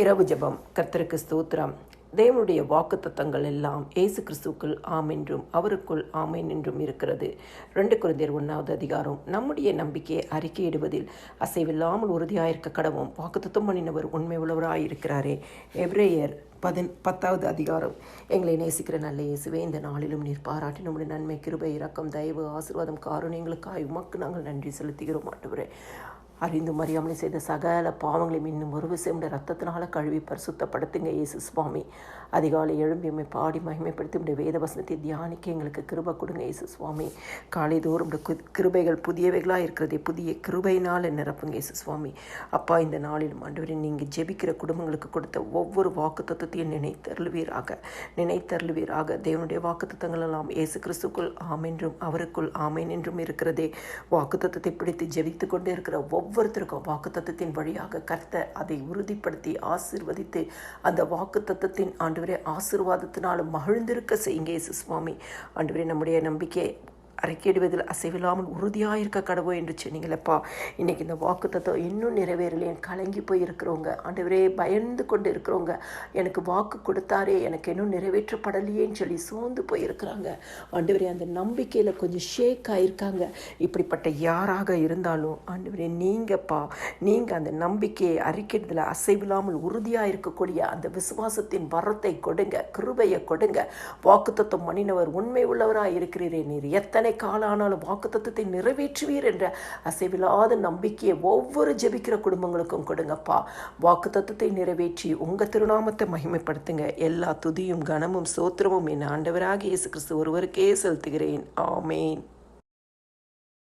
இரவு ஜெபம். கர்த்தருக்கு ஸ்தோத்திரம். தேவனுடைய வாக்குத்தத்தங்கள் எல்லாம் இயேசு கிறிஸ்துவுக்குள் ஆம் என்றும் அவருக்குள் ஆமேன் என்றும் இருக்கிறது. ரெண்டு குழந்தையர் ஒன்றாவது அதிகாரம். நம்முடைய நம்பிக்கையை அறிக்கையிடுவதில் அசைவில்லாமல் உறுதியாயிருக்க கடவும் வாக்குத்தத்தம் பண்ணினவர் உண்மை உள்ளவராயிருக்கிறாரே எவ்ரேயர் பதின் பத்தாவது அதிகாரம். எங்களை நேசிக்கிற நல்ல இயேசுவே இந்த நாளிலும் நீர் பாராட்டி நம்முடைய நன்மை கிருபை இரக்கம் தயவு ஆசீர்வாதம் காருண்யங்களுக்காய் உமக்கு நாங்கள் நன்றி செலுத்துகிறோம் மாட்டுவரே அறிந்து மறியாமலே செய்த சகல பாவங்களையும் இன்னும் ஒரு விஷயம் ரத்தத்தினால கழுவி பரிசுத்தப்படுத்துங்க இயேசு சுவாமி. அதிகாலை எழும்பி எம்மை பாடி மகிமைப்படுத்தி உடைய வேத வசனத்தை தியானிக்க எங்களுக்கு கிருபை கொடுங்க இயேசு சுவாமி. காலை தோறும் கிருபைகள் புதியவைகளாக இருக்கிறதே புதிய கிருபையினால் நிரப்புங்க இயேசு சுவாமி. அப்பா இந்த நாளிலும் ஆண்டவரே நீங்கள் ஜெபிக்கிற குடும்பங்களுக்கு கொடுத்த ஒவ்வொரு வாக்கு தத்துவத்தையும் நினைத்தருள்வீராக. நினைத்தருள்வீராக. தேவனுடைய வாக்கு தத்துவங்கள் எல்லாம் இயேசு கிறிஸ்துக்குள் ஆமென்றும் அவருக்குள் ஆமேன் என்றும் இருக்கிறதே. வாக்கு தத்துவத்தை பிடித்து ஜெபித்து கொண்டே இருக்கிற ஒவ்வொருத்தருக்கும் வாக்குத்தத்தத்தின் வழியாக கர்த்த அதை உறுதிப்படுத்தி ஆசிர்வதித்து அந்த வாக்கு ஆண்டு வரை ஆசிர்வாதத்தினாலும் மகிழ்ந்திருக்க செய்யுங்க சுவாமி சுவாமி. வரை நம்முடைய நம்பிக்கை அறிக்கையிடுவதில் அசைவில்லாமல் உறுதியாக இருக்க கடவுள் என்று சொன்னீங்களப்பா. இன்னைக்கு இந்த வாக்கு தத்துவம் இன்னும் நிறைவேறலேன் கலங்கி போய் இருக்கிறவங்க ஆண்டவரே பயந்து கொண்டு இருக்கிறவங்க எனக்கு வாக்கு கொடுத்தாரே. எனக்கு இன்னும் நிறைவேற்றப்படலையேன்னு சொல்லி சோர்ந்து போயிருக்கிறாங்க. ஆண்டவரே அந்த நம்பிக்கையில் கொஞ்சம் ஷேக் ஆகியிருக்காங்க இப்படிப்பட்ட யாராக இருந்தாலும் ஆண்டவரே நீங்கப்பா நீங்கள் அந்த நம்பிக்கையை அறிக்கையிடுதல அசைவில்லாமல் உறுதியாக இருக்கக்கூடிய அந்த விசுவாசத்தின் வரத்தை கொடுங்க கிருபையை கொடுங்க. வாக்கு தத்துவம் மனிதவர் உண்மை உள்ளவராக இருக்கிறீரே நீர் எத்தனை காலானாலும் வாக்குத்தத்தை நிறைவேற்றுவீர் என்ற அசைவில்லாத நம்பிக்கையை ஒவ்வொரு ஜெபிக்கிற குடும்பங்களுக்கும் கொடுங்கப்பா. வாக்குத்தத்தை நிறைவேற்றி உங்கள் திருநாமத்தை மகிமைப்படுத்துங்க. எல்லா துதியும் கனமும் சோத்திரமும் என் ஆண்டவராக இயேசு கிறிஸ்து ஒருவருக்கே செலுத்துகிறேன். ஆமேன்.